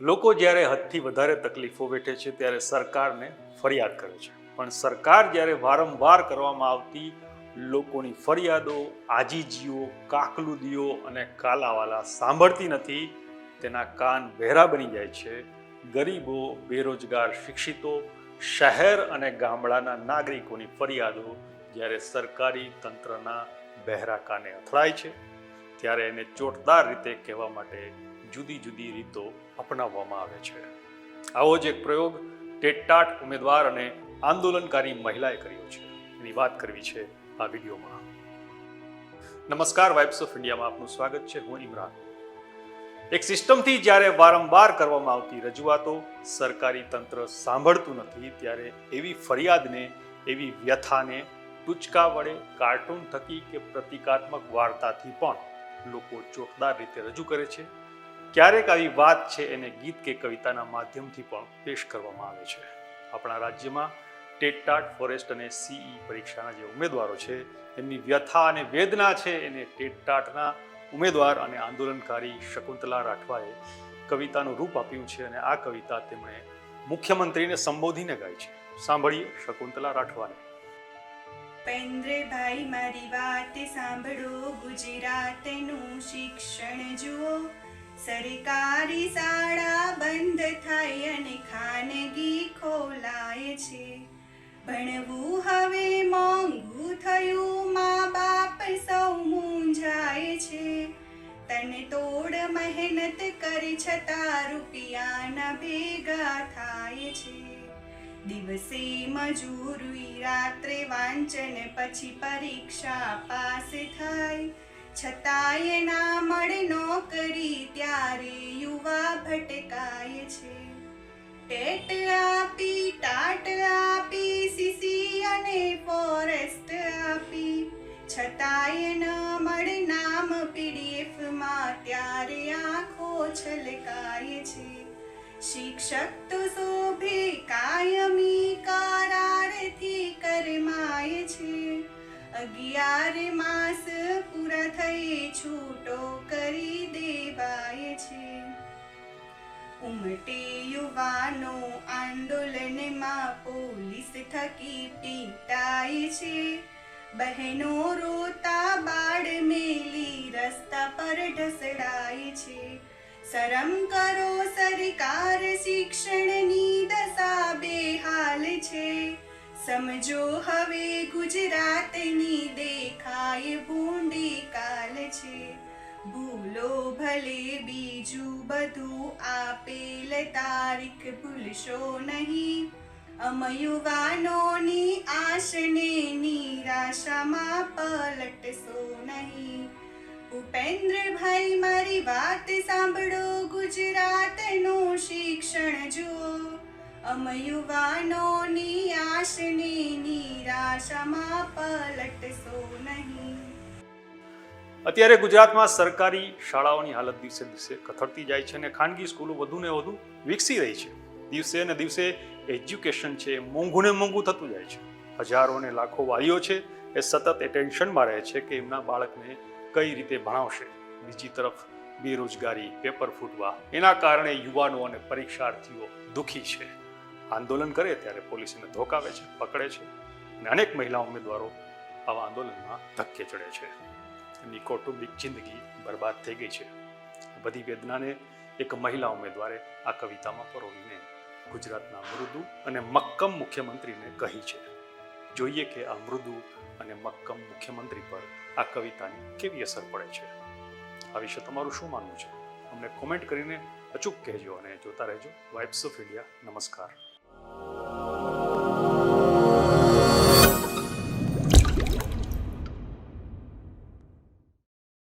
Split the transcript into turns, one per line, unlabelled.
લોકો જ્યારે હદથી વધારે તકલીફો વેઠે છે ત્યારે સરકારને ફરિયાદ કરે છે. પણ સરકાર જ્યારે વારંવાર કરવામાં આવતી લોકોની ફરિયાદો, આજીજીઓ, કાકલુદીઓ અને કાલાવાલા સાંભળતી નથી, તેના કાન બહેરા બની જાય છે. ગરીબો, બેરોજગાર, શિક્ષિતો, શહેર અને ગામડાના નાગરિકોની ફરિયાદો જ્યારે સરકારી તંત્રના બહેરા કાને અથડાય છે, ત્યારે એને ચોટદાર રીતે કહેવા માટે જુદી જુદી રીતો અપનાવવામાં આવે છે. આવો જ એક પ્રયોગ ટેટટાટ ઉમેદવાર અને આંદોલનકારી મહિલાએ કર્યો છે. એની વાત કરવી છે આ વિડીયોમાં. નમસ્કાર વાઇબ્સ ઓફ ઇન્ડિયામાં આપનું સ્વાગત છે. હું ઇમરાન. એક સિસ્ટમથી જ્યારે વારંવાર કરવામાં આવતી રજૂઆતો સરકારી તંત્ર સાંભળતું નથી, ત્યારે એવી ફરિયાદને, એવી વ્યથાને ટૂચકા વડે કાર્ટૂન થકી કે પ્રતિકાત્મક વાર્તાથી પણ લોકો ચોકદાર રીતે રજૂ કરે છે. ક્યારેક આવી વાત છે એને ગીત કે કવિતાના માધ્યમથી પણ પેશ કરવામાં આવે છે. આપણા રાજ્યમાં ટેટટાટ ફોરેસ્ટ અને સીઈ પરીક્ષાના જે ઉમેદવારો છે, એમની વ્યથા અને વેદના છે એને ટેટટાટના ઉમેદવાર અને આંદોલનકારી શકુંતલા રાઠવાએ કવિતાનું રૂપ આપ્યું છે અને આ કવિતા તેમણે મુખ્યમંત્રીને સંબોધીને ગાઈ છે. સાંભળીએ શકુંતલા રાઠવાને.
પેન્દ્રભાઈ મારી વાત સાંભળો, ગુજરાતનું શિક્ષણ જુઓ. સરકારી શાળા બંધ થાય અને ખાનગી ખોલાય છે. ભણવું હવે મોંઘું થયું મા બાપ સૌ મૂંઝાય છે. તને તોડ મહેનત કરી છતાં રૂપિયાના ભેગા થાય છે. દિવસે મજૂરી રાત્રે વાંચન, પછી પરીક્ષા પાસ થાય. છતાંય ના મળે નોકરી યુવા છે? ટેટ આપી, ટાટ આપી, સીસી અને ફોરેસ્ટ આપી. છતાંય ન મળે નામ પીડીએફમાં ત્યારે આંખો છલકાય છે. શિક્ષક તો શોભે, કાયમી કરારથી કરમાય છે. અગિયાર ઉમટે યુવાનો આંદોલનમાં પોલીસ થકી પીટાય છે. બહેનો રોતા બાળ મેલી રસ્તા પર ઢસડાય છે. શરમ કરો સરકાર, શિક્ષણની દશા બેહાલ છે. સમજો હવે ગુજરાતની દેખાય ભૂંડી ભૂલો ભલે બીજું બધું આપેલ તારીખ ભૂલશો નહીં. અમ યુવાનોની આશને નિરાશામાં પલટશો નહીં. ભૂપેન્દ્રભાઈ મારી વાત સાંભળો, ગુજરાતનું શિક્ષણ જુઓ. અમયુવાનોની આશને નિરાશામાં પલટશો નહીં.
અત્યારે ગુજરાતમાં સરકારી શાળાઓની હાલત દિવસે દિવસે કથળતી જાય છે અને ખાનગી સ્કૂલો વધુ ને વધુ વિકસી રહી છે. દિવસે ને દિવસે એજ્યુકેશન છે મોંઘું ને મોંઘું થતું જાય છે. હજારો ને લાખો વાલીઓ છે એ સતત એ ટેન્શનમાં રહે છે કે એમના બાળકને કઈ રીતે ભણાવશે. બીજી તરફ બેરોજગારી, પેપર ફૂટવા, એના કારણે યુવાનો અને પરીક્ષાર્થીઓ દુઃખી છે. આંદોલન કરે ત્યારે પોલીસ એને ધોકાવે છે, પકડે છે અને અનેક મહિલા ઉમેદવારો આવા આંદોલનમાં ધક્કે ચડે છે. એમની કૌટુંબિક જિંદગી બરબાદ થઈ ગઈ છે. બધી વેદનાને એક મહિલા ઉમેદવારે આ કવિતામાં પરોવીને ગુજરાતના મૃદુ અને મક્કમ મુખ્યમંત્રીને કહી છે. જોઈએ કે આ મૃદુ અને મક્કમ મુખ્યમંત્રી પર આ કવિતાની કેવી અસર પડે છે. આ વિશે તમારું શું માનવું છે? અમને કોમેન્ટ કરીને અચૂક કહેજો અને જોતા રહેજો. વાઇબ્સ ઓફ ઇન્ડિયા નમસ્કાર.